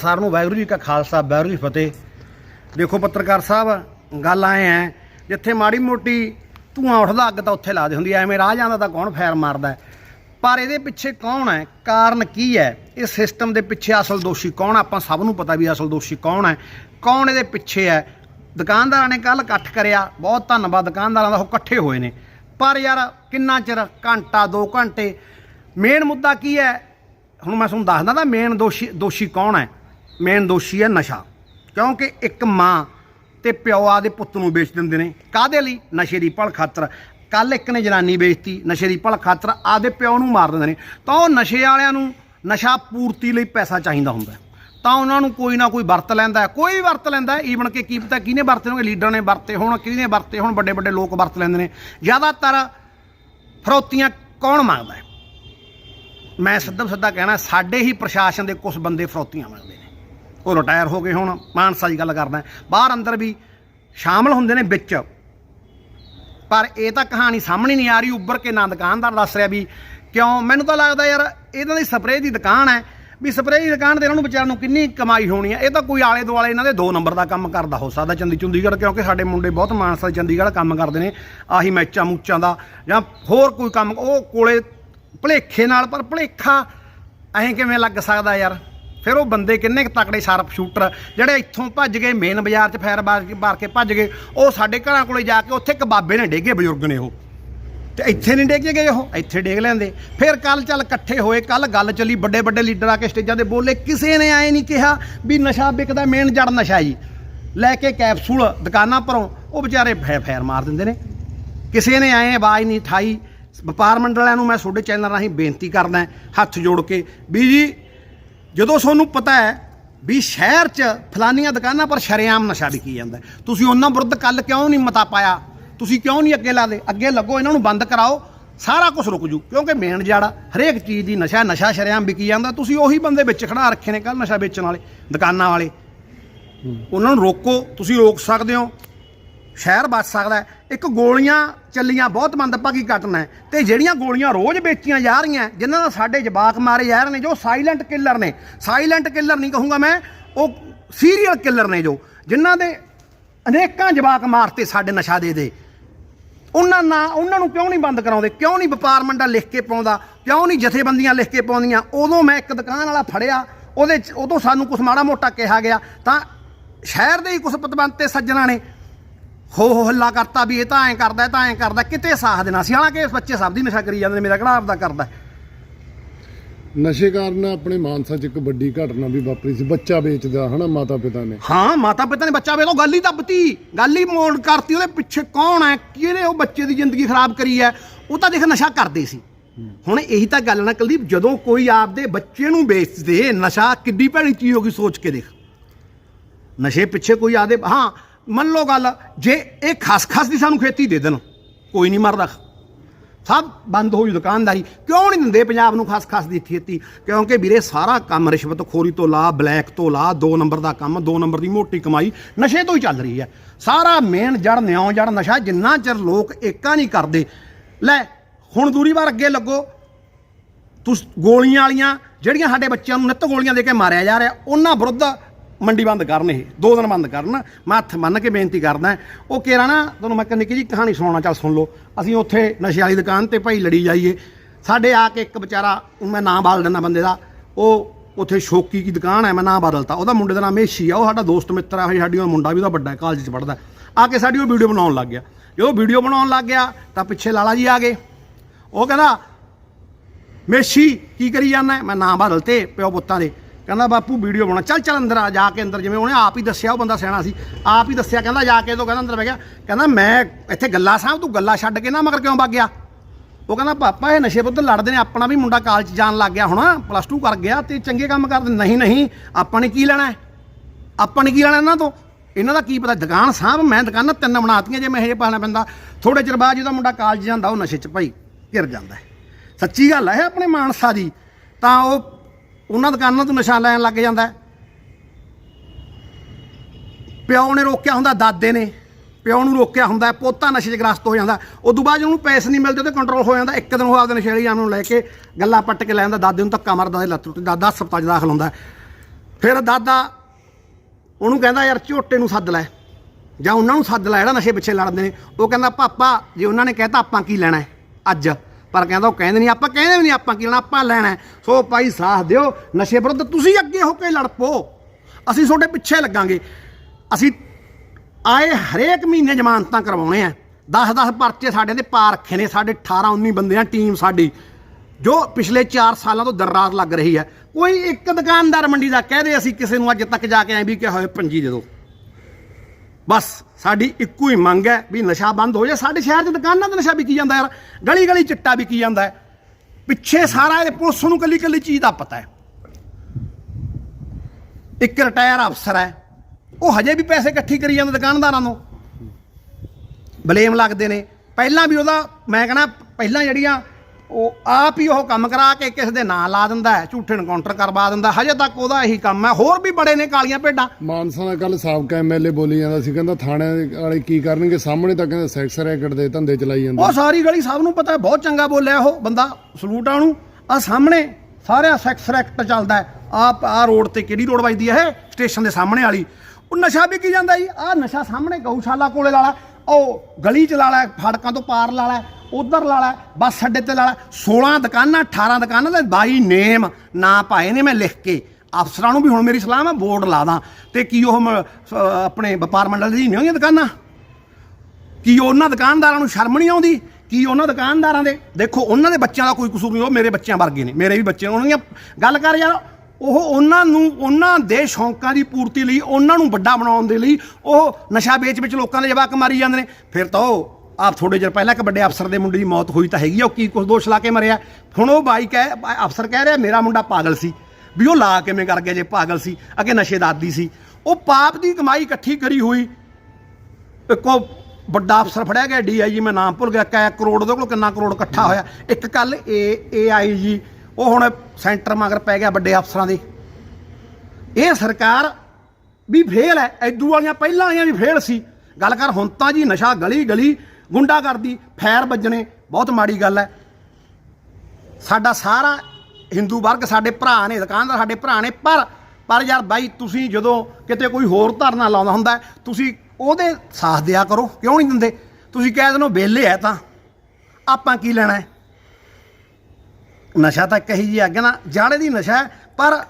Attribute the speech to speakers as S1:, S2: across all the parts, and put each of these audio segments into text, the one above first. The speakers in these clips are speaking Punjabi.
S1: ਸਾਰਿਆਂ ਨੂੰ ਵਾਹਿਗੁਰੂ ਜੀ ਕਾ ਖਾਲਸਾ, ਵਾਹਿਗੁਰੂ ਜੀ ਫਤਿਹ। ਦੇਖੋ ਪੱਤਰਕਾਰ ਸਾਹਿਬ, ਗੱਲ ਆਏ ਹੈ ਜਿੱਥੇ ਮਾੜੀ ਮੋਟੀ ਧੂਆਂ ਉੱਠਦਾ, ਅੱਗ ਤਾਂ ਉੱਥੇ ਲਾ ਦੇ ਹੁੰਦੀ ਐ। ਐਵੇਂ ਰਾਹ ਜਾਂਦਾ ਤਾਂ ਕੌਣ ਫੈਰ ਮਾਰਦਾ ਪਰ ਇਹਦੇ ਪਿੱਛੇ ਕੌਣ ਹੈ ਕਾਰਨ ਕੀ ਹੈ ਇਹ ਸਿਸਟਮ ਦੇ ਪਿੱਛੇ ਅਸਲ ਦੋਸ਼ੀ ਕੌਣ? ਆਪਾਂ ਸਭ ਨੂੰ ਪਤਾ ਵੀ ਅਸਲ ਦੋਸ਼ੀ ਕੌਣ ਹੈ ਕੌਣ ਇਹਦੇ ਪਿੱਛੇ ਹੈ ਦੁਕਾਨਦਾਰਾਂ ਨੇ ਕੱਲ ਇਕੱਠ ਕਰਿਆ। ਬਹੁਤ ਧੰਨਵਾਦ, ਦੁਕਾਨਦਾਰਾਂ ਦਾ ਉਹ ਇਕੱਠੇ ਹੋਏ ਨੇ। ਪਰ ਯਾਰ, ਕਿੰਨਾ ਚਿਰ? ਘੰਟਾ 2 ਘੰਟੇ। ਮੇਨ ਮੁੱਦਾ ਕੀ ਹੈ ਹੁਣ ਮੈਂ ਤੁਹਾਨੂੰ ਦੱਸਦਾ ਤਾਂ ਮੇਨ ਦੋਸ਼ੀ ਦੋਸ਼ੀ ਕੌਣ ਹੈ ਮੇਨ ਦੋਸ਼ੀ ਹੈ ਨਸ਼ਾ। ਕਿਉਂਕਿ ਇੱਕ ਮਾਂ ਤੇ ਪਿਓ ਆਦੇ ਪੁੱਤ ਨੂੰ ਵੇਚ ਦਿੰਦੇ ਨੇ। ਕਾਦੇ ਲਈ? ਨਸ਼ੇ ਦੀ ਭਲ ਖਾਤਰ। ਕੱਲ ਇੱਕ ਨੇ ਜਨਾਨੀ ਵੇਚਤੀ, ਨਸ਼ੇ ਦੀ ਭਲ ਖਾਤਰ ਆਦੇ ਪਿਓ ਨੂੰ ਮਾਰ ਦਿੰਦੇ ਨੇ। ਤਾਂ ਉਹ ਨਸ਼ੇ ਵਾਲਿਆਂ ਨੂੰ ਨਸ਼ਾ ਪੂਰਤੀ ਲਈ ਪੈਸਾ ਚਾਹੀਦਾ ਹੁੰਦਾ ਤਾਂ ਉਹਨਾਂ ਨੂੰ ਕੋਈ ਨਾ ਕੋਈ ਵਰਤ ਲੈਂਦਾ ਕੋਈ ਵੀ ਵਰਤ ਲੈਂਦਾ ਈਵਨ ਕਿ ਕੀ ਪਤਾ ਕਿਹਨੇ ਵਰਤੇ ਹੋਣਗੇ? ਲੀਡਰਾਂ ਨੇ ਵਰਤੇ ਹੋਣ, ਕਿਹਨੇ ਵਰਤੇ ਹੋਣ? ਵੱਡੇ ਵੱਡੇ ਲੋਕ ਵਰਤ ਲੈਂਦੇ ਨੇ। ਜ਼ਿਆਦਾਤਰ ਫਰੋਤੀਆਂ ਕੌਣ ਮੰਗਦਾ ਮੈਂ ਸਿੱਧਾ ਸਿੱਧਾ ਕਹਿਣਾ, ਸਾਡੇ ਹੀ ਪ੍ਰਸ਼ਾਸਨ ਦੇ ਕੁਝ ਬੰਦੇ ਫਰੋਤੀਆਂ ਮੰਗਦੇ ਨੇ। ਉਹ ਰਿਟਾਇਰ ਹੋ ਗਏ ਹੁਣ, ਮਾਨਸਾ ਦੀ ਗੱਲ ਕਰਦਾ। ਬਾਹਰ ਅੰਦਰ ਵੀ ਸ਼ਾਮਲ ਹੁੰਦੇ ਨੇ ਵਿੱਚ। ਪਰ ਇਹ ਤਾਂ ਕਹਾਣੀ ਸਾਹਮਣੇ ਨਹੀਂ ਆ ਰਹੀ, ਉੱਭਰ ਕੇ ਨਾ ਦੁਕਾਨਦਾਰ ਦੱਸ ਰਿਹਾ ਵੀ ਕਿਉਂ? ਮੈਨੂੰ ਤਾਂ ਲੱਗਦਾ ਯਾਰ, ਇਹਨਾਂ ਦੀ ਸਪਰੇਅ ਦੀ ਦੁਕਾਨ ਹੈ। ਵੀ ਸਪਰੇਅ ਦੀ ਦੁਕਾਨ ਤੇ ਇਹਨਾਂ ਨੂੰ ਵਿਚਾਰਿਆਂ ਨੂੰ ਕਿੰਨੀ ਕਮਾਈ ਹੋਣੀ ਹੈ। ਇਹ ਤਾਂ ਕੋਈ ਆਲੇ ਦੁਆਲੇ ਇਹਨਾਂ ਦੇ 2 ਨੰਬਰ ਦਾ ਕੰਮ ਕਰਦਾ ਹੋ ਸਕਦਾ, ਚੰਦੀ ਚੰਡੀਗੜ੍ਹ ਕਿਉਂਕਿ ਸਾਡੇ ਮੁੰਡੇ ਬਹੁਤ ਮਾਨਸਾ ਚੰਡੀਗੜ੍ਹ ਕੰਮ ਕਰਦੇ ਨੇ। ਆਹੀ ਮੈਚਾਂ ਮੂਚਾਂ ਦਾ, ਜਾਂ ਹੋਰ ਕੋਈ ਕੰਮ, ਉਹ ਕੋਲੇ ਭਲੇਖੇ ਨਾਲ, ਪਰ ਭਲੇਖਾ ਐਂ ਕਿਵੇਂ ਲੱਗ ਸਕਦਾ ਯਾਰ? ਫਿਰ ਉਹ ਬੰਦੇ ਕਿੰਨੇ ਕੁ ਤਕੜੇ ਸ਼ਾਰਪ ਸ਼ੂਟਰ, ਜਿਹੜੇ ਇੱਥੋਂ ਭੱਜ ਗਏ ਮੇਨ ਬਾਜ਼ਾਰ 'ਚ ਫੈਰ ਮਾਰ ਕੇ ਭੱਜ ਗਏ, ਉਹ ਸਾਡੇ ਘਰਾਂ ਕੋਲੇ ਜਾ ਕੇ ਉੱਥੇ ਇੱਕ ਬਾਬੇ ਨੇ ਡੇਗੇ ਬਜ਼ੁਰਗ ਨੇ ਉਹ। ਤੇ ਇੱਥੇ ਨਹੀਂ ਡੇਗੇ ਗਏ ਉਹ, ਇੱਥੇ ਡੇਗ ਲੈਂਦੇ। ਫਿਰ ਕੱਲ ਚੱਲ ਇਕੱਠੇ ਹੋਏ ਕੱਲ ਗੱਲ ਚੱਲੀ ਵੱਡੇ ਵੱਡੇ ਲੀਡਰ ਆ ਕੇ ਸਟੇਜਾਂ ਤੇ ਬੋਲੇ, ਕਿਸੇ ਨੇ ਐ ਨਹੀਂ ਕਿਹਾ ਵੀ ਨਸ਼ਾ ਵਿਕਦਾ ਮੇਨ ਜੜ ਨਸ਼ਾ ਜੀ। ਲੈ ਕੇ ਕੈਪਸੂਲ ਦੁਕਾਨਾਂ ਪਰੋਂ, ਉਹ ਵਿਚਾਰੇ ਫੈ, ਫੈਰ ਮਾਰ ਦਿੰਦੇ ਨੇ। ਕਿਸੇ ਨੇ ਐ ਆਵਾਜ਼ ਨਹੀਂ ਠਾਈ, ਵਪਾਰ ਮੰਡਲਾਂ ਨੂੰ ਮੈਂ ਤੁਹਾਡੇ ਚੈਨਲ ਰਾਹੀਂ ਬੇਨਤੀ ਕਰਦਾ, ਹੱਥ ਜੋੜ ਕੇ, ਵੀ ਜੀ ਜਦੋਂ ਤੁਹਾਨੂੰ ਪਤਾ ਹੈ ਵੀ ਸ਼ਹਿਰ 'ਚ ਫਲਾਨੀਆਂ ਦੁਕਾਨਾਂ ਪਰ ਸ਼ਰੇਆਮ ਨਸ਼ਾ ਵਿਕੀ ਜਾਂਦਾ ਤੁਸੀਂ ਉਹਨਾਂ ਵਿਰੁੱਧ ਕੱਲ ਕਿਉਂ ਨਹੀਂ ਮਤਾ ਪਾਇਆ? ਤੁਸੀਂ ਕਿਉਂ ਨਹੀਂ ਅੱਗੇ ਲਾਦੇ? ਅੱਗੇ ਲੱਗੋ ਇਹਨਾਂ ਨੂੰ ਬੰਦ ਕਰਾਓ। ਸਾਰਾ ਕੁਝ ਰੁਕ ਜੂ ਕਿਉਂਕਿ ਮੇਨ ਜਾੜਾ ਹਰੇਕ ਚੀਜ਼ ਦੀ ਨਸ਼ਾ ਨਸ਼ਾ ਸ਼ਰੇਆਮ ਵਿਕੀ ਜਾਂਦਾ ਤੁਸੀਂ ਉਹੀ ਬੰਦੇ ਵਿੱਚ ਖੜਾ ਰੱਖੇ ਨੇ ਕੱਲ ਨਸ਼ਾ ਵੇਚਣ ਵਾਲੇ ਦੁਕਾਨਾਂ ਵਾਲੇ। ਉਹਨਾਂ ਨੂੰ ਰੋਕੋ ਤੁਸੀਂ ਰੋਕ ਸਕਦੇ ਹੋ। ਸ਼ਹਿਰ ਬਚ ਸਕਦਾ ਇੱਕ ਗੋਲੀਆਂ ਚੱਲੀਆਂ, ਬਹੁਤ ਮੰਦਭਾਗੀ ਘਟਨਾ ਹੈ। ਤੇ ਜਿਹੜੀਆਂ ਗੋਲੀਆਂ ਰੋਜ਼ ਵੇਚੀਆਂ ਜਾ ਰਹੀਆਂ ਜਿਨ੍ਹਾਂ ਦਾ ਸਾਡੇ ਜਵਾਕ ਮਾਰੇ ਜਾ ਰਹੇ ਨੇ, ਜੋ ਸਾਇਲੈਂਟ ਕਿਲਰ ਨੇ। ਸਾਇਲੈਂਟ ਕਿਲਰ ਨਹੀਂ ਕਹੂੰਗਾ ਮੈਂ, ਉਹ ਸੀਰੀਅਲ ਕਿਲਰ ਨੇ ਜੋ, ਜਿਨ੍ਹਾਂ ਦੇ ਅਨੇਕਾਂ ਜਵਾਕ ਮਾਰਤੇ ਸਾਡੇ ਨਸ਼ਾ ਦੇ ਦੇ। ਉਹਨਾਂ ਨਾ, ਉਹਨਾਂ ਨੂੰ ਕਿਉਂ ਨਹੀਂ ਬੰਦ ਕਰਾਉਂਦੇ? ਕਿਉਂ ਨਹੀਂ ਵਪਾਰ ਮੰਡਾ ਲਿਖ ਕੇ ਪਾਉਂਦਾ? ਕਿਉਂ ਨਹੀਂ ਜਥੇਬੰਦੀਆਂ ਲਿਖ ਕੇ ਪਾਉਂਦੀਆਂ? ਉਦੋਂ ਮੈਂ ਇੱਕ ਦੁਕਾਨ ਵਾਲਾ ਫੜਿਆ, ਉਹਦੇ ਚ, ਉਦੋਂ ਸਾਨੂੰ ਕੁਝ ਮਾੜਾ ਮੋਟਾ ਕਿਹਾ ਗਿਆ। ਤਾਂ ਸ਼ਹਿਰ ਦੇ ਹੀ ਕੁਝ ਪਤਵੰਤ ਤੇ ਸੱਜਣਾ ਨੇ ਹੋ ਹੋ ਹੱਲਾ ਕਰਤਾ ਵੀ ਇਹ ਤਾਂ ਐਂ ਕਰਦਾ ਤਾਂ ਐਂ ਕਰਦਾ ਕਿਤੇ ਸਾਥ ਦੇਣਾ ਸੀ। ਹਾਲਾਂਕਿ ਇਸ ਬੱਚੇ ਸਭ ਦੀ ਨਸ਼ਾ ਕਰੀ ਜਾਂਦੇ ਨੇ ਮੇਰਾ ਕਿਹੜਾ ਆਪਦਾ ਕਰਦਾ?
S2: ਨਸ਼ੇ ਕਾਰਨ ਆਪਣੇ ਮਾਨਸਾ 'ਚ ਇੱਕ ਵੱਡੀ ਘਟਨਾ ਵੀ ਵਾਪਰੀ ਸੀ ਬੱਚਾ ਵੇਚਦਾ ਹਨਾ ਮਾਤਾ ਪਿਤਾ ਨੇ?
S1: ਹਾਂ ਮਾਤਾ ਪਿਤਾ ਨੇ ਬੱਚਾ ਵੇਖੋ ਗੱਲ ਹੀ ਦੱਬਤੀ। ਗੱਲ ਹੀ ਮੋੜ ਕਰਤੀ ਉਹਦੇ ਪਿੱਛੇ ਕੌਣ ਹੈ? ਕਿਹਨੇ ਉਹ ਬੱਚੇ ਦੀ ਜ਼ਿੰਦਗੀ ਖਰਾਬ ਕਰੀ ਹੈ? ਉਹ ਤਾਂ ਦੇਖ ਨਸ਼ਾ ਕਰਦੇ ਸੀ। ਹੁਣ ਇਹੀ ਤਾਂ ਗੱਲ ਨਾ ਕੁਲਦੀਪ ਜਦੋਂ ਕੋਈ ਆਪਦੇ ਬੱਚੇ ਨੂੰ ਵੇਚਦੇ ਨਸ਼ਾ ਕਿੱਡੀ ਭੈੜੀ ਚੀਜ਼ ਹੋ ਗਈ ਸੋਚ ਕੇ ਦੇਖ। ਨਸ਼ੇ ਪਿੱਛੇ ਕੋਈ ਆਦੇ ਹਾਂ ਮੰਨ ਲਓ ਗੱਲ, ਜੇ ਇਹ ਖਸ-ਖਸ ਦੀ ਸਾਨੂੰ ਖੇਤੀ ਦੇ ਦੇਣ, ਕੋਈ ਨਹੀਂ ਮਰਦਾ। ਸਭ ਬੰਦ ਹੋ ਜੂ ਦੁਕਾਨਦਾਰੀ। ਕਿਉਂ ਨਹੀਂ ਦਿੰਦੇ ਪੰਜਾਬ ਨੂੰ ਖਸ-ਖਸ ਦੀ ਖੇਤੀ? ਕਿਉਂਕਿ ਵੀਰੇ ਸਾਰਾ ਕੰਮ ਰਿਸ਼ਵਤਖੋਰੀ ਤੋਂ ਲਾ, ਬਲੈਕ ਤੋਂ ਲਾ, ਦੋ ਨੰਬਰ ਦਾ ਕੰਮ, ਦੋ ਨੰਬਰ ਦੀ ਮੋਟੀ ਕਮਾਈ, ਨਸ਼ੇ ਤੋਂ ਹੀ ਚੱਲ ਰਹੀ ਹੈ। ਸਾਰਾ ਮੇਨ ਜੜ ਨਿਉ ਜੜ, ਨਸ਼ਾ, ਜਿੰਨਾ ਚਿਰ ਲੋਕ ਏਕਾ ਨਹੀਂ ਕਰਦੇ। ਲੈ, ਹੁਣ ਦੂਰੀ ਵਾਰ ਅੱਗੇ ਲੱਗੋ। ਤੁਸੀਂ ਗੋਲੀਆਂ ਵਾਲੀਆਂ, ਜਿਹੜੀਆਂ ਸਾਡੇ ਬੱਚਿਆਂ ਨੂੰ ਨਿੱਤ ਗੋਲੀਆਂ ਦੇ ਕੇ ਮਾਰਿਆ ਜਾ ਰਿਹਾ, ਉਹਨਾਂ ਵਿਰੁੱਧ ਮੰਡੀ ਬੰਦ ਕਰਨ ਇਹ, ਦੋ ਦਿਨ ਬੰਦ ਕਰਨ। ਮੈਂ ਹੱਥ ਮੰਨ ਕੇ ਬੇਨਤੀ ਕਰਦਾ ਉਹ ਕੇਰਾ ਨਾ, ਤੁਹਾਨੂੰ ਮੈਂ ਇੱਕ ਨਿੱਕੀ ਜੀ ਕਹਾਣੀ ਸੁਣਾਉਣਾ, ਚੱਲ ਸੁਣ ਲਓ। ਅਸੀਂ ਉੱਥੇ ਨਸ਼ੇ ਵਾਲੀ ਦੁਕਾਨ ਤੇ ਭਾਈ ਲੜੀ ਜਾਈਏ। ਸਾਡੇ ਆ ਕੇ ਇੱਕ ਵਿਚਾਰਾ ਮੈਂ ਨਾਂ ਬਾਲ ਦਿੰਦਾ ਬੰਦੇ ਦਾ। ਉਹ ਉੱਥੇ ਸ਼ੋਕੀ ਦੀ ਦੁਕਾਨ ਹੈ, ਮੈਂ ਨਾਂ ਬਦਲਤਾ। ਉਹਦਾ ਮੁੰਡੇ ਦਾ ਨਾਮ ਮੇਸ਼ੀ ਆ, ਉਹ ਸਾਡਾ ਦੋਸਤ ਮਿੱਤਰ ਆ ਸਾਡੀ ਉਹ ਮੁੰਡਾ ਵੀ ਉਹਦਾ ਵੱਡਾ ਕਾਲਜ 'ਚ ਪੜਦਾ ਆ ਕੇ ਸਾਡੀ ਉਹ ਵੀਡੀਓ ਬਣਾਉਣ ਲੱਗ ਗਿਆ। ਜਦੋਂ ਵੀਡੀਓ ਬਣਾਉਣ ਲੱਗ ਗਿਆ, ਤਾਂ ਪਿੱਛੇ ਲਾਲਾ ਜੀ ਆ ਗਏ। ਉਹ ਕਹਿੰਦਾ, ਮੇਸ਼ੀ, ਕੀ ਕਰੀ ਜਾਂਦਾ ਮੈਂ ਨਾਂ ਬਦਲਤੇ ਪਿਓ ਪੁੱਤਾਂ ਦੇ। ਕਹਿੰਦਾ ਬਾਪੂ ਵੀਡੀਓ ਬਣਾ ਚੱਲ ਚੱਲ ਅੰਦਰ ਆ, ਜਾ ਕੇ ਅੰਦਰ। ਜਿਵੇਂ ਉਹਨੇ ਆਪ ਹੀ ਦੱਸਿਆ, ਉਹ ਬੰਦਾ ਸਿਆਣਾ ਸੀ। ਆਪ ਹੀ ਦੱਸਿਆ, ਕਹਿੰਦਾ ਜਾ ਕੇ ਤੋਂ ਕਹਿੰਦਾ ਅੰਦਰ ਬਹਿ ਗਿਆ। ਕਹਿੰਦਾ, ਮੈਂ ਇੱਥੇ ਗੱਲਾਂ ਸਾਹਿਬ ਤੂੰ ਗੱਲਾਂ ਛੱਡ ਕੇ ਨਾ ਮਗਰ ਕਿਉਂ ਵਗ ਗਿਆ? ਉਹ ਕਹਿੰਦਾ, ਪਾਪਾ, ਇਹ ਨਸ਼ੇ ਬੁੱਧ ਲੜਦੇ ਨੇ, ਆਪਣਾ ਵੀ ਮੁੰਡਾ ਕਾਲਜ ਜਾਣ ਲੱਗ ਗਿਆ ਹੁਣ। ਪਲੱਸ 2 ਕਰ ਗਿਆ ਤੇ ਚੰਗੇ ਕੰਮ ਕਰਦੇ ਨਹੀਂ ਨਹੀਂ, ਆਪਾਂ ਨੇ ਕੀ ਲੈਣਾ ਆਪਾਂ ਨੇ ਕੀ ਲੈਣਾ ਇਹਨਾਂ ਤੋਂ? ਇਹਨਾਂ ਦਾ ਕੀ ਪਤਾ? ਦੁਕਾਨ ਸਾਹਬ ਮੈਂ ਦੁਕਾਨਾਂ ਤਿੰਨ ਬਣਾਤੀਆਂ, ਜੇ ਮੈਂ ਇਹ ਜੇ ਪਾਣਾ ਪੈਂਦਾ। ਥੋੜੇ ਚਿਰ ਬਾਅਦ ਜਿਹਦਾ ਮੁੰਡਾ ਕਾਲਜ ਜਾਂਦਾ, ਉਹ ਨਸ਼ੇ 'ਚ ਭਾਈ ਘਿਰ ਜਾਂਦਾ ਸੱਚੀ ਗੱਲ ਹੈ ਇਹ ਆਪਣੇ ਮਾਨਸਾ ਦੀ। ਤਾਂ ਉਹ ਉਹਨਾਂ ਦੁਕਾਨਾਂ ਤੋਂ ਨਸ਼ਾ ਲੈਣ ਲੱਗ ਜਾਂਦਾ ਪਿਓ ਨੇ ਰੋਕਿਆ ਹੁੰਦਾ, ਦਾਦੇ ਨੇ। ਪਿਓ ਨੂੰ ਰੋਕਿਆ ਹੁੰਦਾ ਪੋਤਾ ਨਸ਼ੇ 'ਚ ਗ੍ਰਸਤ ਹੋ ਜਾਂਦਾ। ਉਦੋਂ ਬਾਅਦ ਉਹਨੂੰ ਪੈਸੇ ਨਹੀਂ ਮਿਲਦੇ ਤੇ ਕੰਟਰੋਲ ਹੋ ਜਾਂਦਾ। ਇੱਕ ਦਿਨ ਉਹ ਆਪਦੇ ਨਸ਼ੇੜੀ ਨੂੰ ਲੈ ਕੇ ਗੱਲਾਂ ਪੱਟ ਕੇ ਲੈ ਜਾਂਦਾ। ਦਾਦੇ ਨੂੰ ਧੱਕਾ ਮਾਰਦਾ ਲੱਤ ਟੁੱਟ, ਦਾਦਾ ਹਸਪਤਾਲ 'ਚ ਦਾਖਲ ਹੁੰਦਾ ਫਿਰ ਦਾਦਾ ਉਹਨੂੰ ਕਹਿੰਦਾ, ਯਾਰ, ਝੋਟੇ ਨੂੰ ਸੱਦ ਲੈ। ਜਾਂ ਉਹਨਾਂ ਨੂੰ ਸੱਦ ਲੈ, ਜਿਹੜਾ ਨਸ਼ੇ ਪਿੱਛੇ ਲੜਦੇ ਨੇ। ਉਹ ਕਹਿੰਦਾ, ਪਾਪਾ, ਜੇ ਉਹਨਾਂ ਨੇ ਕਹਿਤਾ, ਆਪਾਂ ਕੀ ਲੈਣਾ ਅੱਜ। ਪਰ ਕਹਿੰਦਾ ਉਹ ਕਹਿੰਦੇ ਨਹੀਂ, ਆਪਾਂ ਕਹਿੰਦੇ ਵੀ ਨਹੀਂ, ਆਪਾਂ ਕੀ ਲੈਣਾ, ਆਪਾਂ ਲੈਣਾ। ਸੋ ਭਾਈ ਸਾਥ ਦਿਓ, ਨਸ਼ੇ ਵਿਰੁੱਧ ਤੁਸੀਂ ਅੱਗੇ ਹੋ ਕੇ ਲੜ ਪੋ ਅਸੀਂ ਤੁਹਾਡੇ ਪਿੱਛੇ ਲੱਗਾਂਗੇ। ਅਸੀਂ ਆਏ ਹਰੇਕ ਮਹੀਨੇ ਜ਼ਮਾਨਤਾਂ ਕਰਵਾਉਣੇ ਆ। 10-10 ਪਰਚੇ ਸਾਡੇ ਦੇ ਪਾ ਰੱਖੇ ਨੇ, ਸਾਡੇ 18-19 ਆ, ਟੀਮ ਸਾਡੀ। ਜੋ ਪਿਛਲੇ 4 ਸਾਲਾਂ ਤੋਂ ਦਰ ਰਾਤ ਲੱਗ ਰਹੀ ਹੈ। ਕੋਈ ਇੱਕ ਦੁਕਾਨਦਾਰ ਮੰਡੀ ਦਾ ਕਹਿ ਦੇ ਅਸੀਂ ਕਿਸੇ ਨੂੰ ਅੱਜ ਤੱਕ ਜਾ ਕੇ ਐ ਵੀ ਕਿਹਾ ਹੋਏ ਪੰਜੀ ਦੇ ਦਿਓ ਬਸ। ਸਾਡੀ ਇੱਕੋ ਹੀ ਮੰਗ ਹੈ ਵੀ ਨਸ਼ਾ ਬੰਦ ਹੋ ਜਾਏ। ਸਾਡੇ ਸ਼ਹਿਰ 'ਚ ਦੁਕਾਨਾਂ ਤੇ ਨਸ਼ਾ ਵਿਕੀ ਜਾਂਦਾ ਯਾਰ। ਗਲੀ ਗਲੀ ਚਿੱਟਾ ਵਿਕੀ ਜਾਂਦਾ ਹੈ। ਪਿੱਛੇ ਸਾਰਾ ਇਹ ਪੁਲਿਸ ਨੂੰ ਕੱਲੀ ਕੱਲੀ ਚੀਜ਼ ਦਾ ਪਤਾ ਹੈ। ਇੱਕ ਰਿਟਾਇਰ ਅਫਸਰ ਹੈ। ਉਹ ਹਜੇ ਵੀ ਪੈਸੇ ਇਕੱਠੀ ਕਰੀ ਜਾਂਦਾ ਦੁਕਾਨਦਾਰਾਂ ਨੂੰ। ਬਲੇਮ ਲੱਗਦੇ ਨੇ। ਪਹਿਲਾਂ ਵੀ ਉਹਦਾ, ਮੈਂ ਕਹਣਾ, ਪਹਿਲਾਂ ਜਿਹੜੀਆਂ ਉਹ ਆਪ ਹੀ ਉਹ ਕੰਮ ਕਰਾ ਕੇ ਕਿਸੇ ਦੇ ਨਾਂ ਲਾ ਦਿੰਦਾ ਹੈ ਝੂਠੇ ਐਨਕਾਊਂਟਰ ਕਰਵਾ ਦਿੰਦਾ ਹਜੇ ਤੱਕ ਉਹਦਾ ਇਹੀ ਕੰਮ ਹੈ। ਹੋਰ ਵੀ ਬੜੇ ਨੇ ਕਾਲੀਆਂ ਭੇਡਾਂ।
S2: ਮਾਨਸਾ ਦਾ ਕੱਲ ਸਾਬਕਾ ਐਮਐਲਏ ਬੋਲੀ ਜਾਂਦਾ ਸੀ। ਕਹਿੰਦਾ ਥਾਣੇ ਵਾਲੇ ਕੀ ਕਰਨਗੇ? ਸਾਹਮਣੇ ਤਾਂ ਕਹਿੰਦਾ ਸੈਕਸ ਰੈਕਟ ਦੇ ਧੰਦੇ ਚਲਾਈ ਜਾਂਦੇ।
S1: ਉਹ ਸਾਰੀ ਗਲੀ ਸਭ ਨੂੰ ਪਤਾ ਹੈ ਬਹੁਤ ਚੰਗਾ ਬੋਲਿਆ ਉਹ ਬੰਦਾ ਸਲੂਟ ਆ ਉਹਨੂੰ। ਆ ਸਾਹਮਣੇ ਸਾਰਿਆ ਸੈਕਸ ਰੈਕਟ ਚੱਲਦਾ ਹੈ। ਆ ਆ ਰੋਡ ਤੇ ਕਿਹੜੀ ਰੋਡ ਵੱਜਦੀ ਹੈ? ਇਹ ਸਟੇਸ਼ਨ ਦੇ ਸਾਹਮਣੇ ਵਾਲੀ। ਉਹ ਨਸ਼ਾ ਵੀ ਕੀ ਜਾਂਦਾ ਜੀ? ਆ ਨਸ਼ਾ ਸਾਹਮਣੇ ਗਊਸ਼ਾਲਾ ਕੋਲੇ ਲਾ ਲਾ। ਉਹ ਗਲੀ ਚ ਲਾ ਲਾ ਫਾੜਕਾਂ ਤੋਂ ਪਾਰ ਲਾ ਲਾ। ਉਧਰ ਲਾ ਲਾ, ਬੱਸ ਅੱਡੇ ਤੇ ਲਾ ਲਾ 16 ਦੁਕਾਨਾਂ 18 ਦੁਕਾਨਾਂ ਦੇ ਬਾਈ ਨੇਮ, ਨਾ ਪਾਏ ਨੇ ਮੈਂ ਲਿਖ ਕੇ। ਅਫਸਰਾਂ ਨੂੰ ਵੀ ਹੁਣ ਮੇਰੀ ਸਲਾਹ, ਮੈਂ ਬੋਰਡ ਲਾ ਦਾਂ। ਤੇ ਕੀ ਉਹ, ਮ- ਸ- ਆਪਣੇ ਵਪਾਰ ਮੰਡਲ ਦੀ ਨਹੀਂ ਹੋਈਆਂ ਦੁਕਾਨਾਂ? ਕੀ ਉਹਨਾਂ ਦੁਕਾਨਦਾਰਾਂ ਨੂੰ ਸ਼ਰਮ ਨਹੀਂ ਆਉਂਦੀ? ਕੀ ਉਹਨਾਂ ਦੁਕਾਨਦਾਰਾਂ ਦੇ? ਦੇਖੋ, ਉਹਨਾਂ ਦੇ ਬੱਚਿਆਂ ਦਾ ਕੋਈ ਕਸੂਰ ਨਹੀਂ, ਉਹ ਮੇਰੇ ਬੱਚਿਆਂ ਵਰਗੇ ਨੇ। ਮੇਰੇ ਵੀ ਬੱਚੇ ਉਹਨਾਂ ਦੀਆਂ ਗੱਲ ਕਰ ਯਾਰ, ਉਹ ਉਹਨਾਂ ਨੂੰ, ਉਹਨਾਂ ਦੇ ਸ਼ੌਂਕਾਂ ਦੀ ਪੂਰਤੀ ਲਈ, ਉਹਨਾਂ ਨੂੰ ਵੱਡਾ ਬਣਾਉਣ ਦੇ ਲਈ ਉਹ ਨਸ਼ਾ ਵੇਚ ਵਿੱਚ ਲੋਕਾਂ ਦੇ ਜਵਾਕ ਮਾਰੀ ਜਾਂਦੇ ਨੇ। ਫਿਰ ਤਾਂ ਉਹ ਆਪ ਥੋੜੇ ਜਿਹਾ ਪਹਿਲਾਂ ਇੱਕ ਵੱਡੇ ਅਫਸਰ ਦੇ ਮੁੰਡੇ ਦੀ ਮੌਤ ਹੋਈ ਤਾਂ ਹੈਗੀ ਆ, ਉਹ ਕੀ ਕੁਛ ਦੋਸ਼ ਲਾ ਕੇ ਮਰਿਆ। ਹੁਣ ਉਹ ਬਾਈ ਕਹਿ, ਅਫਸਰ ਕਹਿ ਰਿਹਾ, ਮੇਰਾ ਮੁੰਡਾ ਪਾਗਲ ਸੀ। ਵੀ ਉਹ ਲਾ ਕਿਵੇਂ ਕਰ ਗਿਆ ਜੇ ਪਾਗਲ ਸੀ, ਅੱਗੇ ਨਸ਼ੇ ਦਾ ਆਦੀ ਸੀ। ਉਹ ਪਾਪ ਦੀ ਕਮਾਈ ਇਕੱਠੀ ਕਰੀ ਹੋਈ। ਇੱਕੋ ਵੱਡਾ ਅਫਸਰ ਫੜਿਆ ਗਿਆ ਡੀਆਈਜੀ ਮੈਂ ਨਾਮ ਭੁੱਲ ਗਿਆ ਕੈ ਕਰੋੜ ਉਹਦੇ ਕੋਲ ਕਿੰਨਾ ਕਰੋੜ ਇਕੱਠਾ ਹੋਇਆ। ਇੱਕ ਕੱਲ ਏ ਏਆਈਜੀ ਉਹ ਹੁਣ ਸੈਂਟਰ ਮਗਰ ਪੈ ਗਿਆ ਵੱਡੇ ਅਫਸਰਾਂ ਦੇ। ਇਹ ਸਰਕਾਰ ਵੀ ਫੇਲ ਹੈ, ਐਦੂ ਵਾਲੀਆਂ ਪਹਿਲਾਂ ਵਾਲੀਆਂ ਵੀ ਫੇਲ ਸੀ। ਗੱਲ ਕਰ, ਹੁਣ ਤਾਂ ਜੀ ਨਸ਼ਾ ਗਲੀ ਗਲੀ ਗੁੰਡਾ ਕਰਦੀ ਫੈਰ ਵੱਜਣੇ, ਬਹੁਤ ਮਾੜੀ ਗੱਲ ਹੈ। ਸਾਡਾ ਸਾਰਾ ਹਿੰਦੂ ਵਰਗ ਸਾਡੇ ਭਰਾ ਨੇ, ਦੁਕਾਨਦਾਰ ਸਾਡੇ ਭਰਾ ਨੇ, ਪਰ ਪਰ ਯਾਰ ਬਾਈ, ਤੁਸੀਂ ਜਦੋਂ ਕਿਤੇ ਕੋਈ ਹੋਰ ਧਰਨਾ ਲਾਉਂਦਾ ਹੁੰਦਾ ਤੁਸੀਂ ਉਹਦੇ ਸਾਥ ਦਿਆ ਕਰੋ, ਕਿਉਂ ਨਹੀਂ ਦਿੰਦੇ? ਤੁਸੀਂ ਕਹਿ ਦਿੰਦੇ ਹੋ, ਵਿਹਲੇ ਹੈ ਤਾਂ। ਆਪਾਂ ਕੀ ਲੈਣਾ ਨਸ਼ਾ ਤਾਂ ਕਹੀ ਜੀ ਅੱਗੇ ਨਾ, ਜਾੜੇ ਦੀ ਨਸ਼ਾ ਹੈ, ਪਰ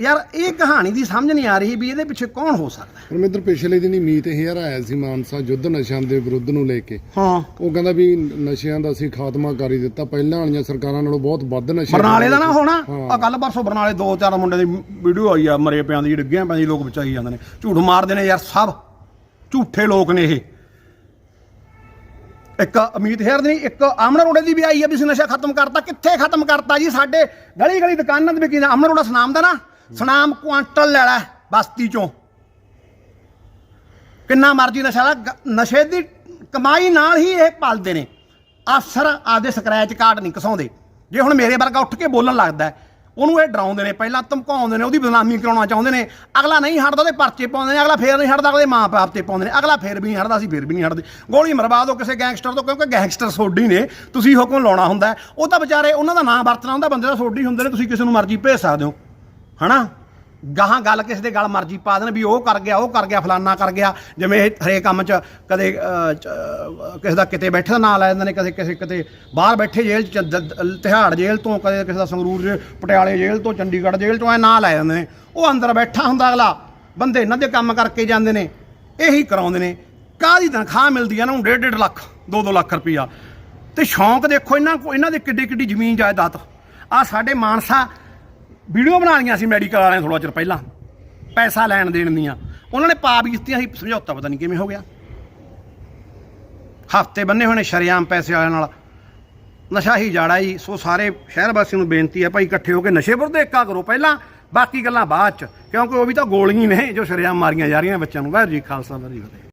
S1: ਯਾਰ ਇਹ ਕਹਾਣੀ ਦੀ ਸਮਝ ਨਹੀਂ ਆ ਰਹੀ ਵੀ ਇਹਦੇ ਪਿੱਛੇ ਕੌਣ ਹੋ ਸਕਦਾ ਹੈ।
S2: ਪਰਮੇਂਦਰ ਪਿਛਲੇ ਦਿਨੀ ਮੀਤ ਹੇਅਰ ਆਇਆ ਸੀ ਮਾਨਸਾ ਯੁੱਧ ਨਸ਼ਿਆਂ ਦੇ ਵਿਰੁੱਧ ਨੂੰ ਲੈ ਕੇ।
S1: ਹਾਂ।
S2: ਉਹ ਕਹਿੰਦਾ ਵੀ ਨਸ਼ਿਆਂ ਦਾ ਅਸੀਂ ਖਾਤਮਾ ਕਰ ਹੀ ਦਿੱਤਾ। ਪਹਿਲਾਂ ਵਾਲੀਆਂ ਸਰਕਾਰਾਂ ਨਾਲੋਂ ਬਹੁਤ ਵੱਧ ਨਸ਼ੇ
S1: ਬਰਨਾਲੇ ਦਾ ਨਾ ਹੋਣਾ। ਆ ਕੱਲ ਪਰਸੋਂ ਬਰਨਾਲੇ ਦੋ ਚਾਰ ਮੁੰਡੇ ਦੀ ਵੀਡੀਓ ਆਈ ਆ ਮਰੇ ਪਿਆਂ ਦੀ ਡਿੱਗਿਆਂ ਪਿਆਂ ਦੀ ਲੋਕ ਬਚਾਈ ਜਾਂਦੇ ਨੇ। ਝੂਠ ਮਾਰਦੇ ਨੇ ਯਾਰ ਸਭ। ਝੂਠੇ ਲੋਕ ਨੇ ਇਹ। ਇੱਕ ਅਮੀਤ ਹੈਰ ਦੀ ਇੱਕ ਆਮਨ ਰੋੜੇ ਦੀ ਵੀ ਆਈ ਆ ਵੀ ਅਸੀਂ ਨਸ਼ਾ ਖਤਮ ਕਰਤਾ। ਕਿੱਥੇ ਖਤਮ ਕਰਤਾ ਜੀ? ਸਾਡੇ ਗਲੀ ਗਲੀ ਦੁਕਾਨਾਂ ਤੇ ਵੀ ਕੀ ਆਮਨ ਰੋੜਾ ਸੁਨਾਮ ਦਾ ਨਾ। ਸੁਨਾਮ ਕੁਆਂਟਲ ਲੈ ਲੈ ਬਸਤੀ ਚੋਂ। ਕਿੰਨਾ ਮਰਜ਼ੀ ਨਸ਼ਾ ਲਾ ਨਸ਼ੇ ਦੀ ਕਮਾਈ ਨਾਲ ਹੀ ਇਹ ਪਾਲਦੇ ਨੇ। ਅਫਸਰ ਆਦੇ ਸਕ੍ਰੈਚ ਕਾਰਡ ਨਹੀਂ ਕਸਾਉਂਦੇ ਜੇ ਹੁਣ ਮੇਰੇ ਵਰਗਾ ਉੱਠ ਕੇ ਬੋਲਣ ਲੱਗਦਾ ਉਹਨੂੰ ਇਹ ਡਰਾਉਂਦੇ ਨੇ, ਪਹਿਲਾਂ ਧਮਕਾਉਂਦੇ ਨੇ, ਉਹਦੀ ਬਦਨਾਮੀ ਕਰਾਉਣਾ ਚਾਹੁੰਦੇ ਨੇ। ਅਗਲਾ ਨਹੀਂ ਹਟਦਾ, ਉਹਦੇ ਪਰਚੇ ਪਾਉਂਦੇ ਨੇ, ਅਗਲਾ ਫੇਰ ਨਹੀਂ ਹਟਦਾ ਉਹਦੇ ਮਾਂ ਬਾਪ ਤੇ ਪਾਉਂਦੇ ਨੇ। ਅਗਲਾ ਫੇਰ ਵੀ ਨਹੀਂ ਹਟਦਾ, ਅਸੀਂ ਫੇਰ ਵੀ ਨਹੀਂ ਹਟਦੇ। ਗੋਲੀ ਮਰਵਾ ਦਿਓ ਕਿਸੇ ਗੈਂਗਸਟਰ ਤੋਂ, ਕਿਉਂਕਿ ਗੈਂਗਸਟਰ ਸੋਡੀ ਨੇ, ਤੁਸੀਂ ਹੁਕਮ ਲਾਉਣਾ ਹੁੰਦਾ ਉਹ ਤਾਂ ਵਿਚਾਰੇ, ਉਹਨਾਂ ਦਾ ਨਾਂ ਵਰਤਣਾ ਹੁੰਦਾ, ਬੰਦੇ ਦਾ ਸੋਡੀ ਹੁੰਦੇ ਨੇ, ਤੁਸੀਂ ਕਿਸੇ ਨੂੰ ਮਰਜ਼ੀ ਭੇਜ ਸਕਦੇ ਹੋ। ਹਨਾ? ਗਾਹਾਂ ਗੱਲ ਕਿਸੇ ਦੇ ਗੱਲ ਮਰਜ਼ੀ ਪਾ ਦੇਣ ਵੀ ਉਹ ਕਰ ਗਿਆ, ਉਹ ਕਰ ਗਿਆ, ਫਲਾਨਾ ਕਰ ਗਿਆ। ਜਿਵੇਂ ਇਹ ਹਰੇਕ ਕੰਮ 'ਚ ਕਦੇ ਕਿਸੇ ਦਾ ਕਿਤੇ ਬੈਠੇ ਦਾ ਨਾਂ ਲੈ ਜਾਂਦੇ ਨੇ, ਕਦੇ ਕਿਸੇ, ਕਿਤੇ ਬਾਹਰ ਬੈਠੇ ਜੇਲ੍ਹ 'ਚ ਦ- ਤਿਹਾੜ ਜੇਲ੍ਹ ਤੋਂ, ਕਦੇ ਕਿਸੇ ਦਾ ਸੰਗਰੂਰ ਜੇ ਪਟਿਆਲੇ ਜੇਲ੍ਹ ਤੋਂ, ਚੰਡੀਗੜ੍ਹ ਜੇਲ੍ਹ ਤੋਂ ਐ ਨਾਂ ਲੈ ਜਾਂਦੇ ਨੇ। ਉਹ ਅੰਦਰ ਬੈਠਾ ਹੁੰਦਾ ਅਗਲਾ। ਬੰਦੇ ਇਹਨਾਂ ਦੇ ਕੰਮ ਕਰਕੇ ਜਾਂਦੇ ਨੇ। ਇਹੀ ਕਰਾਉਂਦੇ ਨੇ। ਕਾਹਦੀ ਤਨਖਾਹ ਮਿਲਦੀ ਹੈ ਇਹਨਾਂ ਨੂੰ? 1.5 ਲੱਖ 2-2 ਲੱਖ ਰੁਪਈਆ। ਤੇ ਸ਼ੌਂਕ ਦੇਖੋ ਇਹਨਾਂ ਕੋ, ਇਹਨਾਂ ਦੇ ਕਿੱਡੀ ਕਿੱਡੀ ਜ਼ਮੀਨ ਜਾਇਦਾਦ। ਆ ਸਾਡੇ ਮਾਨਸਾ ਵੀਡੀਓ ਬਣਾ ਲਈਆਂ ਸੀ ਮੈਡੀਕਲ ਵਾਲਿਆਂ ਥੋੜਾ ਚਿਰ ਪਹਿਲਾਂ। ਪੈਸਾ ਲੈਣ ਦੇਣ ਦੀਆਂ। ਉਹਨਾਂ ਨੇ ਪਾਪ ਕੀਤੀਆਂ ਸੀ, ਸਮਝੌਤਾ ਪਤਾ ਨਹੀਂ ਕਿਵੇਂ ਹੋ ਗਿਆ। ਹਫ਼ਤੇ ਬੰਨੇ ਹੋਏ ਨੇ ਸ਼ਰੇਆਮ ਪੈਸੇ ਵਾਲਿਆਂ ਨਾਲ। ਨਸ਼ਾ ਹੀ ਜਾੜਾ ਜੀ, ਸੋ ਸਾਰੇ ਸ਼ਹਿਰ ਵਾਸੀਆਂ ਨੂੰ ਬੇਨਤੀ ਹੈ ਭਾਈ ਇਕੱਠੇ ਹੋ ਕੇ ਨਸ਼ੇ ਵਿਰੁੱਧ ਏਕਾ ਕਰੋ ਪਹਿਲਾਂ, ਬਾਕੀ ਗੱਲਾਂ ਬਾਅਦ ਚ। ਕਿਉਂਕਿ ਉਹ ਵੀ ਤਾਂ ਗੋਲੀਆਂ ਨੇ ਜੋ ਸ਼ਰੇਆਮ ਮਾਰੀਆਂ ਜਾ ਰਹੀਆਂ ਬੱਚਿਆਂ ਨੂੰ। ਵਾਹਿਗੁਰੂ ਜੀ ਖਾਲਸਾ, ਵਾਹਿਗੁਰੂ ਜੀ ਫਤਿਹ।